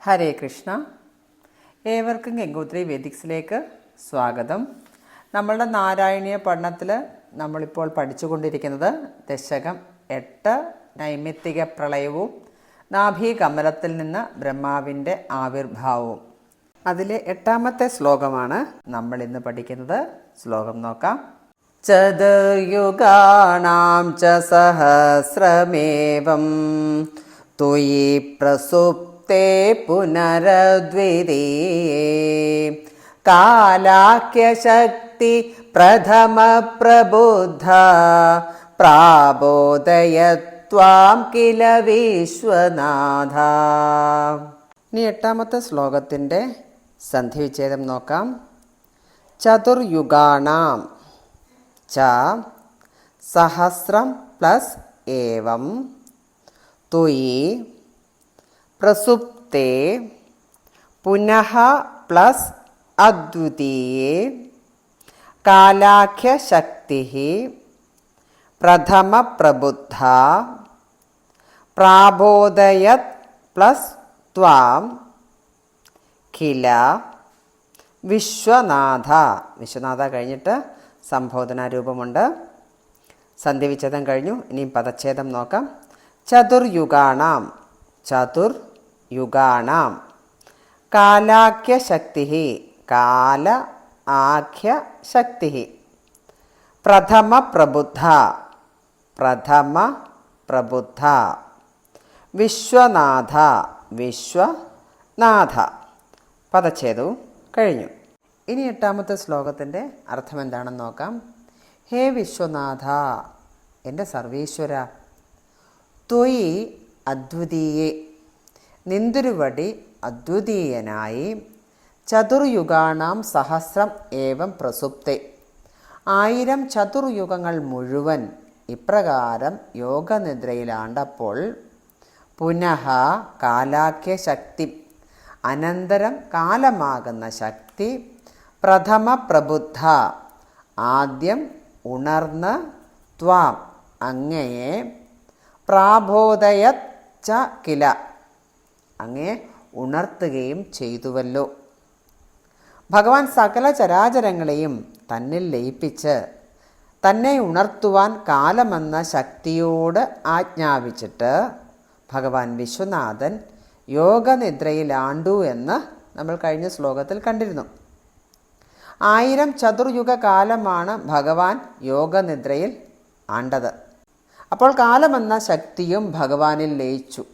ഹരേ കൃഷ്ണ. ഏവർക്കും ഗംഗോത്രി വേദിക്സിലേക്ക് സ്വാഗതം. നമ്മളുടെ നാരായണീയ പഠനത്തിൽ നമ്മളിപ്പോൾ പഠിച്ചുകൊണ്ടിരിക്കുന്നത് ദശകം എട്ട് നൈമിത്തിക പ്രളയവും നാഭീകമലത്തിൽ നിന്ന് ബ്രഹ്മാവിന്റെ ആവിർഭാവവും. അതിലെ എട്ടാമത്തെ ശ്ലോകമാണ് നമ്മൾ ഇന്ന് പഠിക്കുന്നത്. ശ്ലോകം നോക്കാം. ചതുർയുഗാണാം ച സഹസ്രമേവം തുയി പ്രസുപ്തേ പുനരദ്വിതീയേ. കാലാഖ്യശക്തി പ്രഥമ പ്രബുദ്ധ. പ്രാബോധയത്വാം കില വിശ്വനാഥ. ഇനി എട്ടാമത്തെ ശ്ലോകത്തിന്റെ സന്ധിവിച്ഛേദം നോക്കാം. ചതുർയുഗാണാം. ച സഹസ്രം പ്ലസ് ഏവം. തുയി പ്രസുപ്തേ പുനഃ പ്ലസ് അദ്വിതീയേ കാലാഖ്യശക്തി പ്രഥമ പ്രബുദ്ധ പ്രാബോധയത് പ്ലസ് ത്വാം കില വിശ്വനാഥ. വിശ്വനാഥ കഴിഞ്ഞിട്ട് സംബോധന രൂപമുണ്ട് സന്ധിവിച്ഛേദം കഴിഞ്ഞു. ഇനിയും പദച്ഛേദം നോക്കാം. ചതുർയുഗാണാം. ചതുർയുഗാണാം കാലാഖ്യശക്തി കാല ആഖ്യശക്തി പ്രഥമ പ്രബുദ്ധ പ്രഥമ പ്രബുദ്ധ വിശ്വനാഥ. വിശ്വനാഥ. പദച്ഛേദവും കഴിഞ്ഞു. ഇനി എട്ടാമത്തെ ശ്ലോകത്തിന്റെ അർത്ഥം എന്താണെന്ന് നോക്കാം. ഹേ വിശ്വനാഥ. എന്റെ സർവീശ്വര. ത്വയി അദ്വിതീയെ. നിന്തുരുവടി അദ്വിതീയനായി ചതുർയുഗാണാം സഹസ്രം ഏവം പ്രസുപ്തെ. ആയിരം ചതുർയുഗങ്ങൾ മുഴുവൻ ഇപ്രകാരം യോഗനിദ്രയിലാണ്ടപ്പോൾ പുനഃ കാലാഖ്യ ശക്തി അനന്തരം കാലമാകുന്ന ശക്തി പ്രഥമ പ്രബുദ്ധ ആദ്യം ഉണർന്ന് ത്വാം അങ്ങയെ പ്രാബോധയത് ച കില. അങ്ങയെ ഉണർത്തുകയും ചെയ്തുവല്ലോ. ഭഗവാൻ സകല ചരാചരങ്ങളെയും തന്നിൽ ലയിപ്പിച്ച് തന്നെ ഉണർത്തുവാൻ കാലമെന്ന ശക്തിയോട് ആജ്ഞാപിച്ചിട്ട് ഭഗവാൻ വിശ്വനാഥൻ യോഗനിദ്രയിലാണ്ടു എന്ന് നമ്മൾ കഴിഞ്ഞ ശ്ലോകത്തിൽ കണ്ടിരുന്നു. ആയിരം ചതുർയുഗ കാലമാണ് ഭഗവാൻ യോഗനിദ്രയിൽ ആണ്ടത്. അപ്പോൾ കാലമെന്ന ശക്തിയും ഭഗവാനിൽ ലയിച്ചു.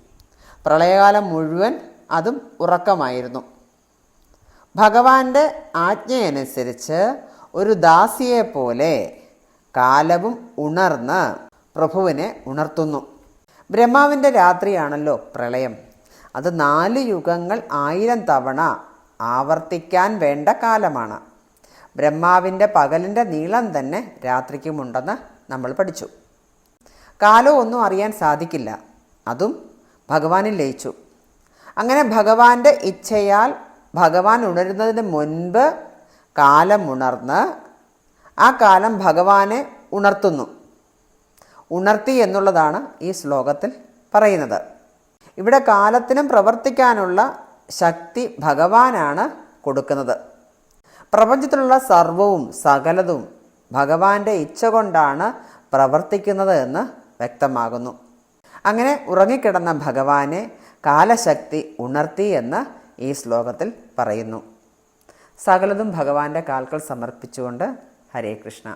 പ്രളയകാലം മുഴുവൻ അതും ഉറക്കമായിരുന്നു. ഭഗവാന്റെ ആജ്ഞയനുസരിച്ച് ഒരു ദാസിയെ പോലെ കാലവും ഉണർന്ന് പ്രഭുവിനെ ഉണർത്തുന്നു. ബ്രഹ്മാവിന്റെ രാത്രിയാണല്ലോ പ്രളയം. അത് നാല് യുഗങ്ങൾ ആയിരം തവണ ആവർത്തിക്കാൻ വേണ്ട കാലമാണ്. ബ്രഹ്മാവിന്റെ പകലിന്റെ നീളം തന്നെ രാത്രിക്കുമുണ്ടെന്ന് നമ്മൾ പഠിച്ചു. കാലം ഒന്നും അറിയാൻ സാധിക്കില്ല. അതും ഭഗവാനിൽ ലയിച്ചു. അങ്ങനെ ഭഗവാന്റെ ഇച്ഛയാൽ ഭഗവാൻ ഉണരുന്നതിന് മുൻപ് കാലം ഉണർന്ന് ആ കാലം ഭഗവാനെ ഉണർത്തുന്നു. ഉണർത്തി എന്നുള്ളതാണ് ഈ ശ്ലോകത്തിൽ പറയുന്നത്. ഇവിടെ കാലത്തിനും പ്രവർത്തിക്കാനുള്ള ശക്തി ഭഗവാനാണ് കൊടുക്കുന്നത്. പ്രപഞ്ചത്തിലുള്ള സർവവും സകലതും ഭഗവാന്റെ ഇച്ഛ കൊണ്ടാണ് പ്രവർത്തിക്കുന്നത് എന്ന് വ്യക്തമാകുന്നു. അങ്ങനെ ഉറങ്ങിക്കിടന്ന ഭഗവാനെ കാലശക്തി ഉണർത്തി എന്ന് ഈ ശ്ലോകത്തിൽ പറയുന്നു. സകലതും ഭഗവാന്റെ കാൽക്കൾ സമർപ്പിച്ചുകൊണ്ട് ഹരേ കൃഷ്ണ.